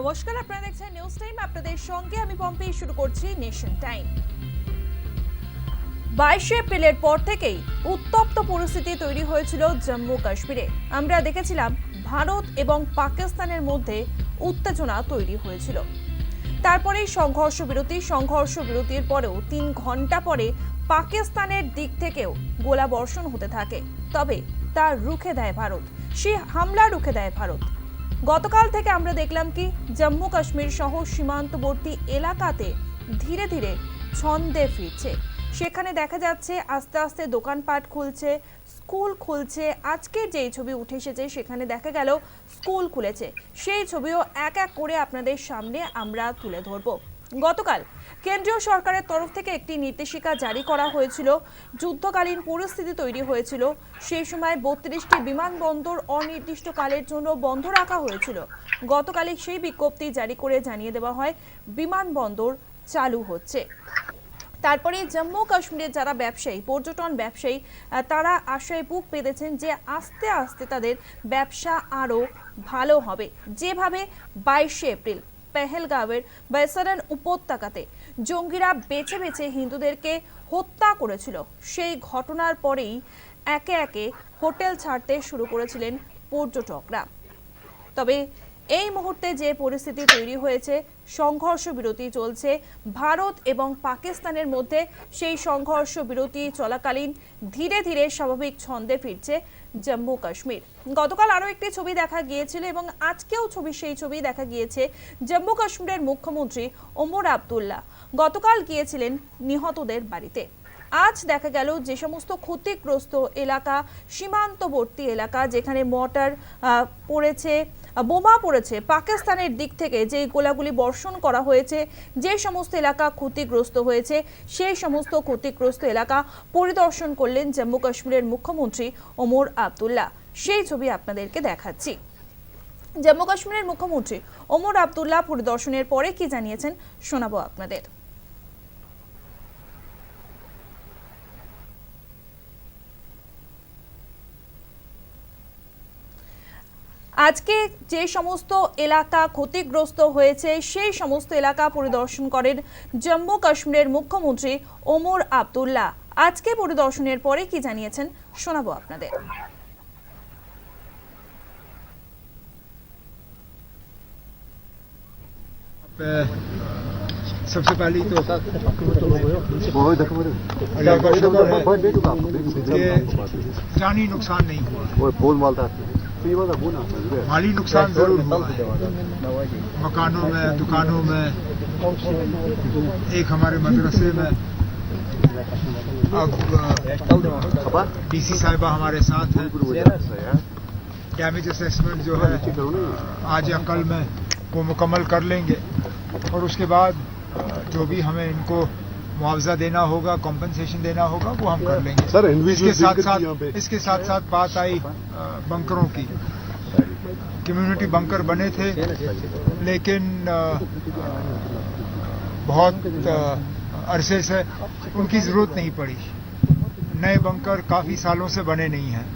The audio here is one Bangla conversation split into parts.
নমস্কার, আপনারা দেখছেন নিউজ টাইম আপনাদের সঙ্গে আমি পম্পি, শুরু করছি নেশন টাইম বাইশে এপ্রিলের পর থেকেই উত্তপ্ত পরিস্থিতি তৈরি হয়েছিল জম্মু কাশ্মীরে। আমরা দেখেছিলাম ভারত এবং পাকিস্তানের মধ্যে উত্তেজনা তৈরি হয়েছিল। তারপরেই সংঘর্ষ বিরতি, সংঘর্ষ বিরতির পরেও তিন ঘণ্টা পরে পাকিস্তানের দিক থেকেও গোলা বর্ষণ হতে থাকে। তবে তা রুখে দেয় ভারত। সে হামলা রুখে দেয় ভারত। গতকাল থেকে আমরা দেখলাম কি জম্মু কাশ্মীর সহ সীমান্তবর্তী এলাকাতে ধীরে ধীরে ছন্দে ফিরছে। সেখানে দেখা যাচ্ছে আস্তে আস্তে দোকানপাট খুলছে, স্কুল খুলছে। আজকে যেই ছবি উঠে এসেছে সেখানে দেখা গেল স্কুল খুলেছে। সেই ছবিও এক এক করে আপনাদের সামনে আমরা তুলে ধরবো। গতকাল কেন্দ্রীয় সরকারের তরফ থেকে একটি নির্দেশিকা জারি করা হয়েছিল। যুদ্ধকালীন পরিস্থিতি তৈরি হয়েছিল। সেই সময় বত্রিশটি বিমানবন্দর অনির্দিষ্টকালের জন্য বন্ধ রাখা হয়েছিল। গতকালই সেই বিজ্ঞপ্তি জারি করে জানিয়ে দেওয়া হয়, বিমানবন্দর চালু হচ্ছে। তারপরে জম্মু কাশ্মীরের যারা ব্যবসায়ী, পর্যটন ব্যবসায়ী তারা আশায় বুক পেতেছেন যে আস্তে আস্তে তাদের ব্যবসা আরও ভালো হবে। যেভাবে বাইশে এপ্রিল, পেহেলগাঁওয়ের বেসারান উপত্যকাতে জঙ্গিরা বেছে বেছে হিন্দুদেরকে হত্যা করেছিল। সেই ঘটনার পরেই একে একে হোটেল ছাড়তে শুরু করেছিলেন পর্যটকরা। তবে এই মুহূর্তে যে পরিস্থিতি তৈরি হয়েছে, সংঘর্ষ বিরতি চলছে। ভারত এবং পাকিস্তানের মধ্যে সেই সংঘর্ষ বিরতি চলাকালীন ধীরে ধীরে স্বাভাবিক ছন্দে ফিরছে জম্মু কাশ্মীর। গতকাল আরও একটি ছবি দেখা গিয়েছিল এবং আজকেও ছবি, সেই ছবি দেখা গিয়েছে জম্মু কাশ্মীরের মুখ্যমন্ত্রী ওমর আবদুল্লাহ। গতকাল গিয়েছিলেন নিহতদের বাড়িতে। আজ দেখা গেল যে সমস্ত ক্ষতিগ্রস্ত এলাকা, সীমান্তবর্তী এলাকা যেখানে মর্টার পড়েছে বোমা পড়েছে। পাকিস্তানের দিক থেকে যে গোলাগুলি বর্ষণ করা হয়েছে, যে সমস্ত এলাকা ক্ষতিগ্রস্ত হয়েছে, সেই সমস্ত ক্ষতিগ্রস্ত এলাকা পরিদর্শন করলেন জম্মু কাশ্মীরের মুখ্যমন্ত্রী ওমর আবদুল্লাহ। সেই ছবি আপনাদেরকে দেখাচ্ছি। জম্মু কাশ্মীরের মুখ্যমন্ত্রী ওমর আবদুল্লাহ পরিদর্শনের পরে কি জানিয়েছেন শোনাবো আপনাদের। আজকে যে সমস্ত এলাকা ক্ষতিগ্রস্ত হয়েছে সেই সমস্ত এলাকা পরিদর্শন করেন জম্মু কাশ্মীরের মুখ্যমন্ত্রী ওমর আবদুল্লাহ আজকে পরিদর্শনের পরে কি জানিয়েছেন শোনাবো আপনাদের पे सबसे पहली तो वो देखो मेरे अल्लाह का शुक्र है बहुत बेटू का कि जानी नुकसान नहीं हुआ वो फोन मालता तो ये माली नुकसान ज़रूर हुआ है मकानों में दुकानों में एक हमारे मदरसे में अब डीसी साहिबा हमारे साथ हैं डैमेज असेसमेंट जो है आज या कल में वो मुकम्मल कर लेंगे और उसके बाद जो भी हमें इनको मुआवजा देना होगा कॉम्पनसेशन देना होगा वो हम कर लेंगे। सर, इसके साथ साथ इसके साथ साथ बात आई बंकरों की। कम्युनिटी बंकर बने थे लेकिन बहुत अरसे से उनकी ज़रूरत नहीं पड़ी। नए बंकर काफ़ी सालों से बने नहीं हैं।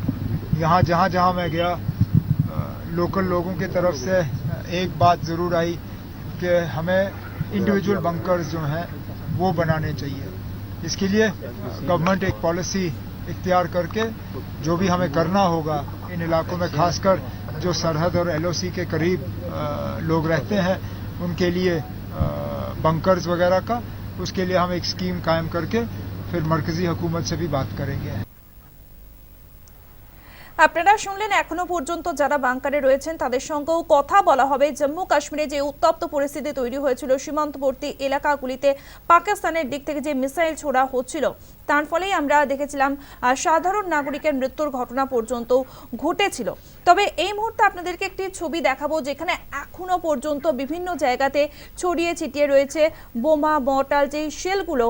यहाँ जहाँ जहाँ मैं गया लोकल लोगों की तरफ़ से एक बात ज़रूर आई कि हमें इंडिविजुअल बंकर्स जो हैं वो बनाने चाहिए। इसके लिए गवर्नमेंट एक पॉलिसी इख्तियार करके जो भी हमें करना होगा इन इलाकों में, खासकर जो सरहद और एलओसी के करीब लोग रहते हैं, उनके लिए बंकर्स वगैरह का, उसके लिए हम एक स्कीम कायम करके फिर मरकजी हुकूमत से भी बात करेंगे। আপনারা শুনলেন এখনও পর্যন্ত যারা বাংকারে রয়েছেন তাদের সঙ্গেও কথা বলা হবে। জম্মু কাশ্মীরে যে উত্তপ্ত পরিস্থিতি তৈরি হয়েছিল, সীমান্তবর্তী এলাকাগুলিতে পাকিস্তানের দিক থেকে যে মিসাইল ছোড়া হচ্ছিল, তার ফলেই আমরা দেখেছিলাম সাধারণ নাগরিকের মৃত্যুর ঘটনা পর্যন্ত ঘটেছিল। তবে এই মুহূর্তে আপনাদেরকে একটি ছবি দেখাবো, যেখানে এখনও পর্যন্ত বিভিন্ন জায়গাতে ছড়িয়ে ছিটিয়ে রয়েছে বোমা, মর্টাল যেই শেলগুলো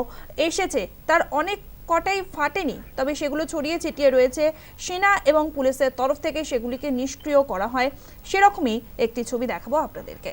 এসেছে, তার অনেক কটাই ফাটেনি, তবে সেগুলো ছড়িয়ে ছিটিয়ে রয়েছে সেনা এবং পুলিশের তরফ থেকে সেগুলিকে নিষ্ক্রিয় করা হয়। সেরকমই একটি ছবি দেখাবো আপনাদেরকে।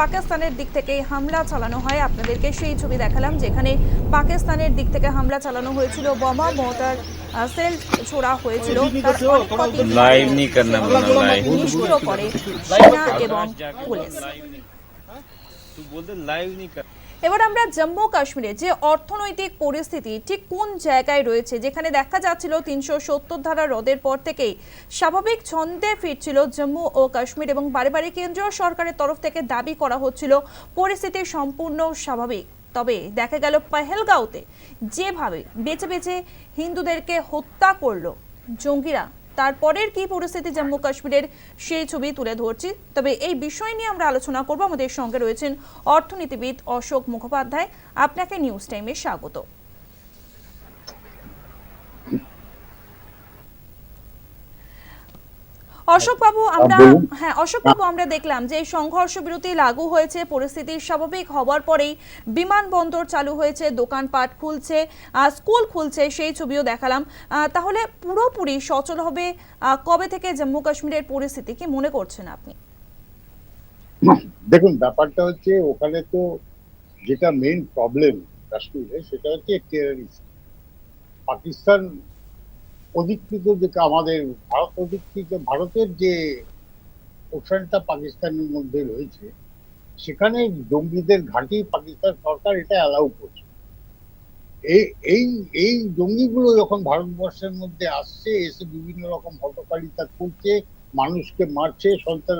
পাকিস্তানের দিক থেকে হামলা চালানো হয়। আপনাদেরকে সেই ছবি দেখালাম যেখানে পাকিস্তানের দিক থেকে হামলা চালানো হয়েছিল বোমা মোটার সেল ছোড়া হয়েছিল। করে এবং পুলিশ। এবার আমরা জম্মু কাশ্মীরে যে অর্থনৈতিক পরিস্থিতি, ঠিক কোন জায়গায় রয়েছে? যেখানে দেখা যাচ্ছিল তিনশো সত্তর ধারা হ্রদের পর থেকেই স্বাভাবিক ছন্দে ফিরছিল জম্মু ও কাশ্মীর এবং বারে বারে কেন্দ্রীয় সরকারের তরফ থেকে দাবি করা হচ্ছিল পরিস্থিতি সম্পূর্ণ স্বাভাবিক। তবে দেখা গেল পেহেলগাঁওতে যেভাবে বেছে বেছে হিন্দুদেরকে হত্যা করল জঙ্গিরা তারপরের কি পরিস্থিতি জম্মু কাশ্মীরের সেই ছবি তুলে ধরছি। তবে এই বিষয় নিয়ে আমরা আলোচনা করব। আমাদের সঙ্গে রয়েছেন অর্থনীতিবিদ অশোক মুখোপাধ্যায়। আপনাকে নিউজ টাইমে স্বাগত। অশোক বাবু আমরা হ্যাঁ অশোক বাবু আমরা দেখলাম যে সংঘর্ষ বিরতি লাগু হয়েছে পরিস্থিতি স্বাভাবিক হওয়ার পরেই বিমানবন্দর চালু হয়েছে দোকানপাট খুলছে স্কুল খুলছে সেই ছবিও দেখালাম। তাহলে পুরোপুরি সচল হবে কবে থেকে জম্মু কাশ্মীরের পরিস্থিতি কি মনে করছেন আপনি? দেখুন ব্যাপারটা হচ্ছে ওখানে তো যেটা মেইন প্রবলেম কাশ্মীরে সেটা হচ্ছে টেরারিস্ট পাকিস্তান অধিকৃত যে আমাদের ভারত অধিকৃত ভারতের যে পোর্শনটা পাকিস্তানের মধ্যে রয়েছে, সেখানে জঙ্গিদের ঘাঁটি পাকিস্তান সরকার এটা অ্যালাউ করছে। এই এই এই জঙ্গিগুলো যখন ভারতবর্ষের মধ্যে আসছে, এসে বিভিন্ন রকম হটকারিতা করছে, মানুষকে মারছে সন্তান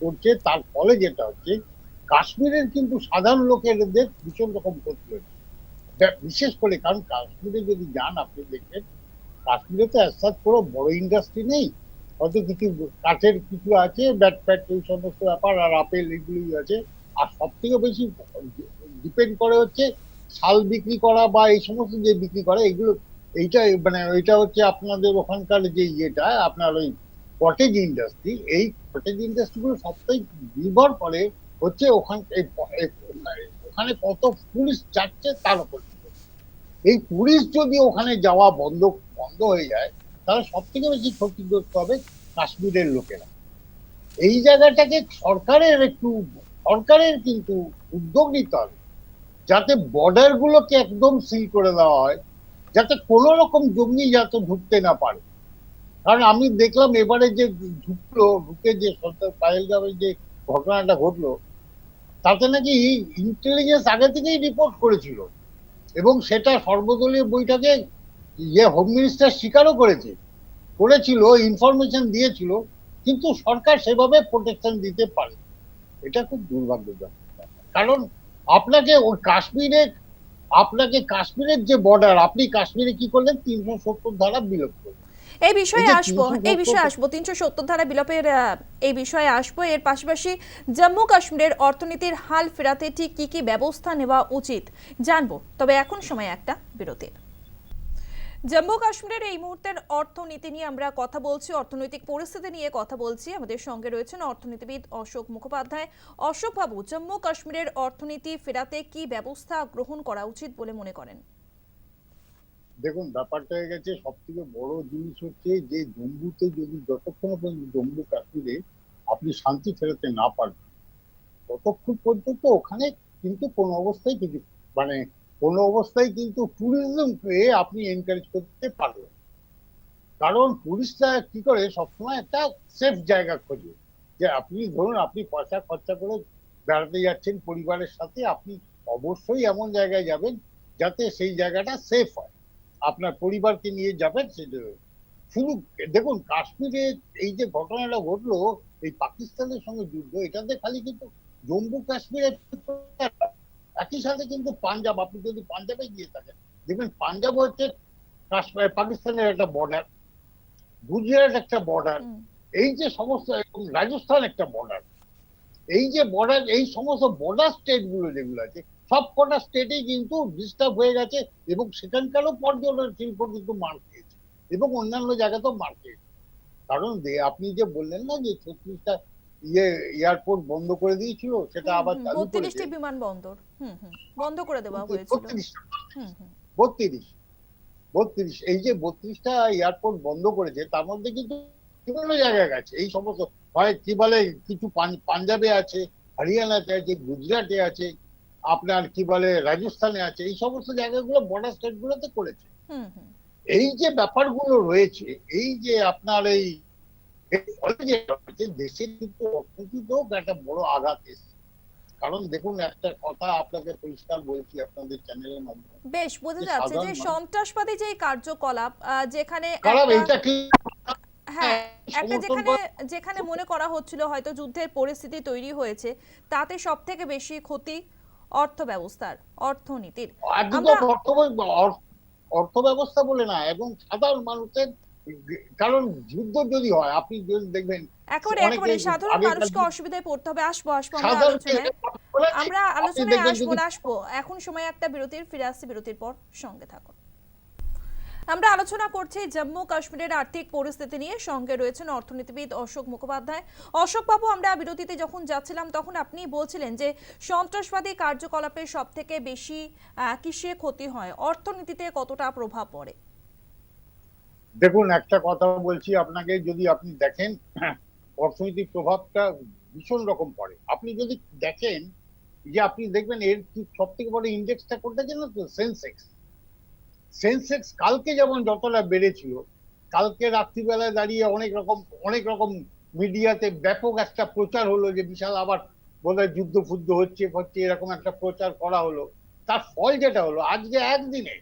করছে, তার ফলে যেটা হচ্ছে, কাশ্মীরের কিন্তু সাধারণ লোকেদের ভীষণ রকম ক্ষতি হচ্ছে। বিশেষ করে কারণ কাশ্মীরে যদি যান, আপনি দেখবেন কাশ্মীরে তো অ্যাসাদ কোনো বড় ইন্ডাস্ট্রি নেই হয়তো কিছু কাঠের কিছু আছে ব্যাট ফ্যাট এই সমস্ত ব্যাপার আর আপেল এগুলোই আছে আর সব থেকে বেশি ডিপেন্ড করে হচ্ছে শাল বিক্রি করা বা এই সমস্ত যে বিক্রি করে, এগুলো এইটা মানে এটা হচ্ছে আপনাদের ওখানকার যে ইয়েটা, আপনার ওই কটেজ ইন্ডাস্ট্রি এই কটেজ ইন্ডাস্ট্রিগুলো সবটাই নির্ভর করে হচ্ছে ওখান ওখানে কত পুলিশ যাচ্ছে তার উপর। এই পুলিশ যদি ওখানে যাওয়া বন্ধ বন্ধ হয়ে যায়, তাহলে সব থেকে বেশি ক্ষতিগ্রস্ত হবে কাশ্মীরের লোকেরা। এই জায়গাটাকে সরকারের একটু, সরকারের কিন্তু উদ্যোগ নিতে হবে, যাতে বর্ডার গুলোকে একদম সিল করে দেওয়া হয়, যাতে কোনো রকম জঙ্গি যাতে ঢুকতে না পারে। কারণ আমি দেখলাম এবারে যে ঢুকলো, ঢুকে যে সরকার পায়েল পায়েলগামের যে ঘটনাটা ঘটলো, তাতে নাকি ইন্টেলিজেন্স আগে থেকেই রিপোর্ট করেছিল। এবং সেটা সর্বদলীয় বৈঠকে ইয়ে হোম মিনিস্টার স্বীকারও করেছে। করেছিল ইনফরমেশন দিয়েছিল, কিন্তু সরকার সেভাবে প্রোটেকশন দিতে পারে। এটা খুব দুর্ভাগ্যজনক কারণ আপনাকে ওই কাশ্মীরের আপনাকে কাশ্মীরের যে বর্ডার আপনি কাশ্মীরে কি করলেন? তিনশো সত্তর ধারা বিলোপ করলেন। এই বিষয়ে আসব এই বিষয়ে আসব। তিনশো সত্তর ধারা বিলোপের এই বিষয়ে আসব। এর পাশাপাশি জম্মু কাশ্মীরের অর্থনীতির হাল ফেরাতে ঠিক কি কি ব্যবস্থা নেওয়া উচিত জানব। তবে এখন সময় একটা বিরতির। জম্মু কাশ্মীরের এই মুহূর্তের অর্থনীতি নিয়ে আমরা কথা বলছি অর্থনৈতিক পরিস্থিতি নিয়ে কথা বলছি। আমাদের সঙ্গে রয়েছেন অর্থনীতিবিদ অশোক মুখোপাধ্যায়। অশোক বাবু জম্মু কাশ্মীরের অর্থনীতি ফেরাতে কি ব্যবস্থা গ্রহণ করা উচিত বলে মনে করেন? দেখুন, ব্যাপারটা হয়ে গেছে সব থেকে বড় জিনিস হচ্ছে যে জম্মুতে যদি যতক্ষণ পর্যন্ত জম্মু কাশ্মীরে আপনি শান্তি ফেরাতে না পারবেন, ততক্ষণ পর্যন্ত ওখানে কিন্তু কোনো অবস্থায় কিছু মানে কোনো অবস্থায় কিন্তু ট্যুরিজমকে আপনি এনকারেজ করতে পারবেন। কারণ টুরিস্টরা কি করে, সবসময় একটা সেফ জায়গা খোঁজে, যে আপনি ধরুন, আপনি পয়সা খরচা করে বেড়াতে যাচ্ছেন, পরিবারের সাথে, আপনি অবশ্যই এমন জায়গায় যাবেন যাতে সেই জায়গাটা সেফ হয়। আপনার পরিবারকে নিয়ে যাবেন সেটা শুধু দেখুন কাশ্মীরে এই যে ঘটনাটা ঘটলো এই পাকিস্তানের সঙ্গে যুদ্ধ এটাতে খালি কিন্তু জম্মু কাশ্মীরের একই সাথে কিন্তু পাঞ্জাব আপনি যদি পাঞ্জাবে গিয়ে থাকেন দেখবেন পাঞ্জাব হচ্ছে কাশ্মীর পাকিস্তানের একটা বর্ডার গুজরাট একটা বর্ডার এই যে সমস্ত রাজস্থান একটা বর্ডার এই যে বর্ডার এই সমস্ত বর্ডার স্টেটগুলো যেগুলো আছে সব কটা স্টেটেই কিন্তু ডিস্টার্ব হয়ে গেছে এবং সেখানকারও পর্যটন শিল্প কিন্তু মার খেয়েছে এবং অন্যান্য জায়গাতেও মার খেয়েছে। কারণ আপনি যে বললেন না যে ছত্রিশটা ইয়ে এয়ারপোর্ট বন্ধ করে দিয়েছিল সেটা আবার চালু করেছে। বিমানবন্দর। হুম হুম বন্ধ করে দেওয়া হয়েছিল। বত্রিশটা। হুম হুম। বত্রিশ বত্রিশ এই যে বত্রিশটা এয়ারপোর্ট বন্ধ করেছে তার মধ্যে কিন্তু বিভিন্ন জায়গায় গেছে। এই সমস্ত হয় কি বলে কিছু পাঞ্জাবে আছে হরিয়ানাতে আছে গুজরাটে আছে আপনার কি বলে রাজস্থানে আছে এই সমস্ত জায়গাগুলো বর্ডার স্টেট গুলোতে করেছে। এই যে ব্যাপারগুলো রয়েছে এই যে আপনার এই দেশের কিন্তু অর্থনীতিতেও একটা বড় আঘাত এসেছে। কারণ দেখুন একটা কথা আপনাকে পরিষ্কার বলছি আপনাদের চ্যানেলের মাধ্যমে। বেশ বোঝা যাচ্ছে যে সন্ত্রাসবাদী যে কার্যকলাপ যেখানে এইটা কি হ্যাঁ একটা যেখানে যেখানে মনে করা হচ্ছিল হয়তো যুদ্ধের পরিস্থিতি তৈরি হয়েছে তাতে সব থেকে বেশি ক্ষতি অর্থ ব্যবস্থার অর্থনীতির অর্থ ব্যবস্থা বলে না এবং সাধারণ মানুষের কারণ যুদ্ধ যদি হয় আপনি যদি দেখবেন এখন এখন সাধারণ মানুষকে অসুবিধায় পড়তে হবে আসব আসব আমরা আলোচনায় আমরা আলোচনায় আসব আসব। এখন সময় একটা বিরতির ফিরে আসছি বিরতির পর সঙ্গে থাকুন। আমরা আলোচনা করছি জম্মু কাশ্মীরের আর্থিক পরিস্থিতি নিয়ে। সঙ্গে রয়েছেন অর্থনীতিবিদ অশোক মুখোপাধ্যায়। অশোক বাবু আমরা বিরতিতে যখন যাচ্ছিলাম, তখন আপনি বলছিলেন যে সন্ত্রাসবাদী কার্যকলাপে সব থেকে বেশি কিসে ক্ষতি হয়? অর্থনীতিতে কতটা প্রভাব পড়ে? দেখুন, একটা কথা বলছি আপনাকে, যদি আপনি দেখেন, অর্থনৈতিক প্রভাবটা ভীষণ রকম পড়ে। আপনি যদি দেখেন, যে আপনি দেখবেন এর সব থেকে বড় ইন্ডেক্সটা কোনটা জানেন তো? সেন্সেক্স সেন্সেক্স কালকে যেমন যতটা বেড়েছিল, কালকে রাত্রিবেলায় দাঁড়িয়ে অনেক রকম অনেক রকম মিডিয়াতে ব্যাপক একটা প্রচার হলো যে বিশাল আবার বোধহয় যুদ্ধ ফুদ্ধ হচ্ছে হচ্ছে, এরকম একটা প্রচার করা হলো। তার ফল যেটা হলো, আজকে একদিনে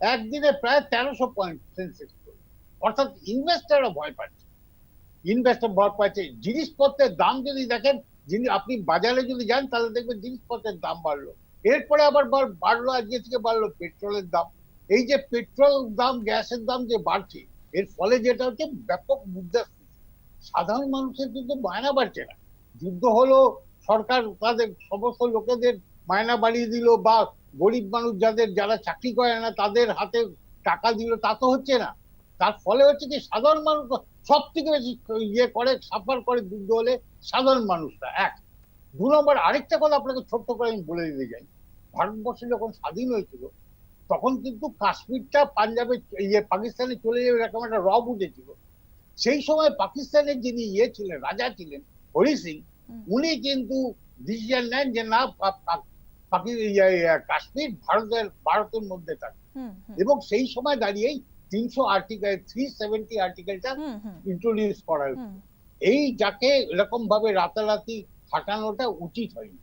একদিনে প্রায় তেরোশো পয়েন্ট সেন্সেক্স অর্থাৎ ইনভেস্টাররা ভয় পাচ্ছে। ইনভেস্টার ভয় পাচ্ছে। জিনিসপত্রের দাম যদি দেখেন, যিনি, আপনি বাজারে যদি যান, তাহলে দেখবেন জিনিসপত্রের দাম বাড়লো। এরপরে আবার বার- বাড়লো, আজকে থেকে বাড়লো পেট্রোলের দাম। এই যে পেট্রোল দাম, গ্যাসের দাম যে বাড়ছে, এর ফলে যেটা হচ্ছে ব্যাপক মুদ্রাস্ফীতি সাধারণ মানুষের কিন্তু মায়না বাড়ছে না। যুদ্ধ হলো, সরকার তাদের সমস্ত লোকেদের মায়না বাড়িয়ে দিল, বা গরিব মানুষ যাদের, যারা চাকরি করে না, তাদের হাতে টাকা দিল, তা তো হচ্ছে না। তার ফলে হচ্ছে কি, সাধারণ মানুষ সব থেকে বেশি ইয়ে করে, সাফার করে যুদ্ধ হলে সাধারণ মানুষরা। এক। দু নম্বর, আরেকটা কথা আপনাকে ছোট্ট করে আমি বলে দিতে চাই। ভারতবর্ষে যখন স্বাধীন হয়েছিল তখন কিন্তু কাশ্মীরটা পাঞ্জাবে ইয়ে পাকিস্তানে চলে যাবে এরকম একটা রব উঠেছিল সেই সময় পাকিস্তানের যিনি ইয়ে ছিলেন রাজা ছিলেন হরি সিং উনি কিন্তু ডিসিশন নেন যে না ইয়ে, ইয়ে, কাশ্মীর ভারতের ভারতের মধ্যে থাকে। এবং সেই সময় দাঁড়িয়েই তিনশো আর্টিকেল থ্রি সেভেন্টি আর্টিকেলটা ইন্ট্রোডিউস করা হয়েছে। এই যাকে এরকম ভাবে রাতারাতি হাঁটানোটা উচিত হয়নি।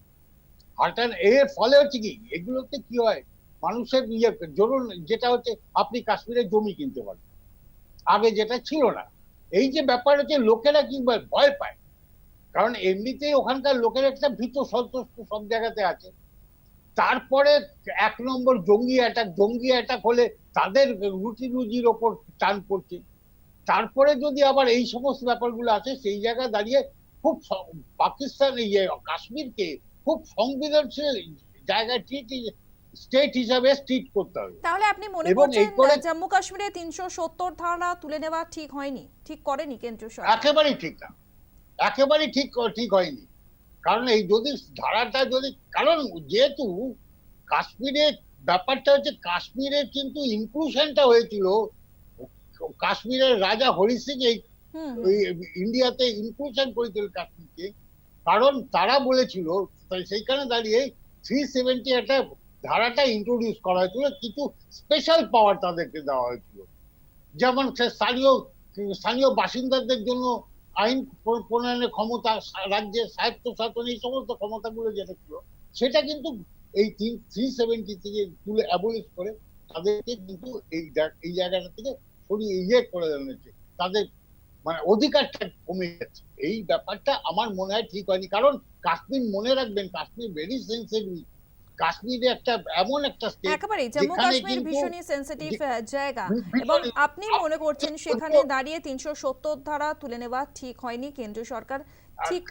হাঁটান এর ফলে হচ্ছে কি এগুলোতে কি হয় মানুষের ইয়ে ধরুন যেটা হচ্ছে, আপনি কাশ্মীরে জমি কিনতে পারেন। আগে যেটা ছিল না। এই যে ব্যাপার হচ্ছে, লোকেরা কি ভয় পায়। কারণ এমনিতেই ওখানকার লোকের একটা ভীত সন্তুষ্ট সব জায়গাতে আছে। তারপরে এক নম্বর জঙ্গি অ্যাটাক জঙ্গি অ্যাটাক হলে তাদের রুটি রুজির ওপর টান পড়ছে। তারপরে যদি আবার এই সমস্ত ব্যাপারগুলো আছে সেই জায়গায় দাঁড়িয়ে খুব পাকিস্তান ইয়ে কাশ্মীরকে খুব সংবেদনশীল জায়গায় ট্রিট স্টেট হিসাবে ট্রিট করতে হবে। তাহলে আপনি মনে করছেন জম্মু কাশ্মীরে তিনশো সত্তর ধারা তুলে নেওয়া ঠিক হয়নি? ঠিক করেনি কেন্দ্রীয় সরকার? একেবারেই ঠিক না। একেবারেই ঠিক ঠিক হয়নি। কারণ এই যদি ধারাটা যদি কারণ যেহেতু কাশ্মীরের ব্যাপারটা হচ্ছে কাশ্মীরের কিন্তু ইনক্লুশনটা হয়েছিল। কাশ্মীরের রাজা হরি সিং এই ইন্ডিয়াতে ইনক্লুশন করেছিল কাশ্মীরকে। কারণ তারা বলেছিল তাই সেইখানে দাঁড়িয়ে থ্রি সেভেন্টি একটা ধারাটা ইন্ট্রোডিউস করা হয়েছিল, কিছু স্পেশাল পাওয়ার তাদেরকে দেওয়া হয়েছিল। যেমন সে স্থানীয় স্থানীয় বাসিন্দাদের জন্য আইন প্রণয়নের ক্ষমতা, রাজ্যের স্বায়ত্ত শাসন এই সমস্ত ক্ষমতাগুলো যেটা ছিল, সেটা কিন্তু এই তিন থ্রি সেভেন্টি থেকে তুলে অ্যাবলিশ করে তাদেরকে কিন্তু এই এই জায়গাটা থেকে সরিয়ে ইয়ে করে হয়েছে। তাদের মানে অধিকারটা কমে যাচ্ছে এই ব্যাপারটা আমার মনে হয় ঠিক হয়নি। কারণ কাশ্মীর মনে রাখবেন, কাশ্মীর ভেরি সেন্সিটিভ কাশ্মীরে একটা এমন একটা স্টেট একেবারেই জম্মু কাশ্মীর ভীষণই সেন্সিটিভ জায়গা। এবং আপনি মনে করছেন সেখানে দাঁড়িয়ে তিনশো সত্তর ধারা তুলে নেওয়া ঠিক হয়নি কেন্দ্রীয় সরকার ঠিক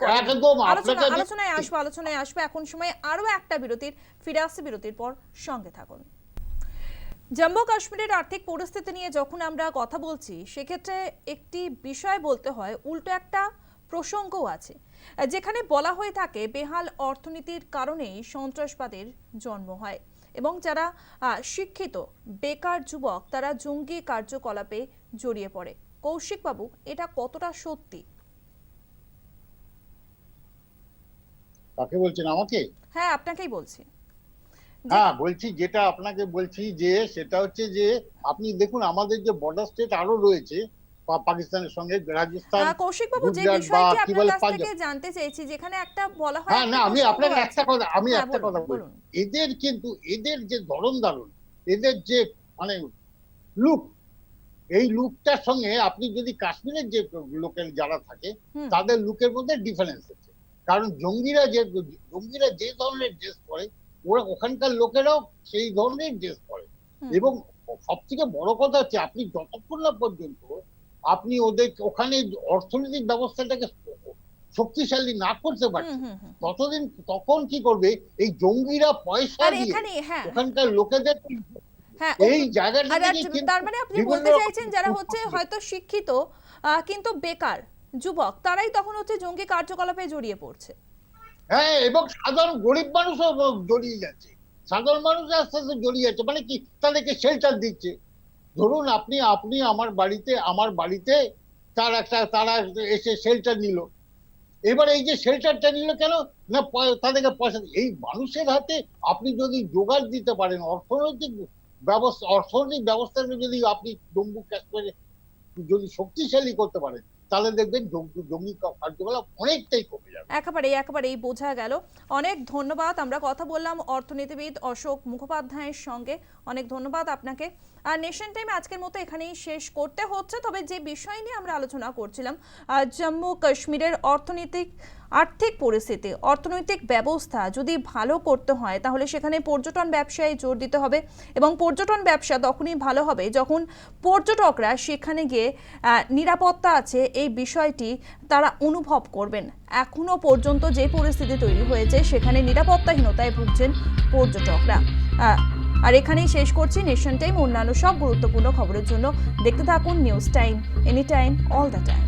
আলোচনায় আসব আলোচনায় আসব। এখন সময় আরও একটা বিরতির ফিরে আসছে বিরতির পর সঙ্গে থাকুন। জম্মু কাশ্মীরের আর্থিক পরিস্থিতি নিয়ে যখন আমরা কথা বলছি সেক্ষেত্রে একটি বিষয় বলতে হয় উল্টো একটা প্রসঙ্গও আছে যেখানে বলা হয়ে থাকে বেহাল অর্থনীতির কারণেই সন্ত্রাসবাদের জন্ম হয় এবং যারা শিক্ষিত বেকার যুবক তারা জঙ্গি কার্যকলাপে জড়িয়ে পড়ে। কৌশিকবাবু এটা কতটা সত্যি? কাকে বলছেন আমাকে? হ্যাঁ আপনাকেই বলছি। হ্যাঁ বলছি যেটা আপনাকে বলছি যে সেটা হচ্ছে যে আপনি দেখুন আমাদের যে বর্ডার স্টেট আরও রয়েছে পাকিস্তানের সঙ্গে রাজস্থান আহ, কৌশিকবাবু যে বিষয়টি আপনার কাছ থেকে জানতে চেয়েছি যেখানে একটা বলা হয় হ্যাঁ না আমি আপনাকে একটা কথা আমি হ্যাঁ, একটা কথা বলি। এদের কিন্তু এদের যে ধরন দারুণ এদের যে মানে লুক এই লুকটার সঙ্গে আপনি যদি কাশ্মীরের যে লোকের যারা থাকে তাদের লুকের মধ্যে ডিফারেন্স আছে। কারণ জঙ্গিরা যে জঙ্গিরা যে ধরনের ড্রেস পরে ওরা ওখানকার লোকেরাও সেই ধরনের ড্রেস পরে। এবং সব থেকে বড় কথা হচ্ছে আপনি যতক্ষণ না পর্যন্ত আপনি ওদের ওখানে অর্থনৈতিক ব্যবস্থাটাকে শক্তিশালী না করতে হুম। ততদিন তখন কি করবে? এই জঙ্গিরা পয়সা দিয়ে হ্যাঁ। ওখানকার লোকেদের হ্যাঁ এই জায়গাটা তার মানে আপনি বলতে চাইছেন যারা হচ্ছে হয়তো শিক্ষিত কিন্তু বেকার যুবক তারাই তখন হচ্ছে জঙ্গি কার্যকলাপে জড়িয়ে পড়ছে। হ্যাঁ এবং সাধারণ গরিব মানুষও জড়িয়ে যাচ্ছে। সাধারণ মানুষ আস্তে আস্তে জড়িয়ে যাচ্ছে। মানে কি? তাদেরকে শেল্টার দিচ্ছে। ধরুন আপনি আপনি আমার বাড়িতে আমার বাড়িতে তার একটা, তারা এসে শেল্টার নিল। এবার এই যে শেল্টারটা নিল কেন? না তাদেরকে পয়সা এই মানুষের হাতে আপনি যদি জোগাড় দিতে পারেন, অর্থনৈতিক ব্যবস্থা, অর্থনৈতিক ব্যবস্থাকে যদি আপনি জম্মু কাশ্মীরে যদি শক্তিশালী করতে পারেন তাহলে দেখবেন জঙ্গি কার্যকলাপ অনেকটাই কমে যাবে। একেবারেই একেবারেই বোঝা গেল। অনেক ধন্যবাদ। আমরা কথা বললাম অর্থনীতিবিদ অশোক মুখোপাধ্যায়ের সঙ্গে। অনেক ধন্যবাদ আপনাকে। আর নেশন টাইম আজকের মতো এখানেই শেষ করতে হচ্ছে। তবে যে বিষয় নিয়ে আমরা আলোচনা করছিলাম জম্মু কাশ্মীরের অর্থনৈতিক আর্থিক পরিস্থিতি, অর্থনৈতিক ব্যবস্থা যদি ভালো করতে হয়, তাহলে সেখানে পর্যটন ব্যবসায় জোর দিতে হবে এবং পর্যটন ব্যবসা তখনই ভালো হবে যখন পর্যটকরা সেখানে গিয়ে নিরাপত্তা আছে এই বিষয়টি তারা অনুভব করবেন। এখনও পর্যন্ত যে পরিস্থিতি তৈরি হয়েছে, সেখানে নিরাপত্তাহীনতায় ভুগছেন পর্যটকরা। আর এখানেই শেষ করছি নেশন টাইম অন্যান্য সব গুরুত্বপূর্ণ খবরের জন্য দেখতে থাকুন news time any time all the time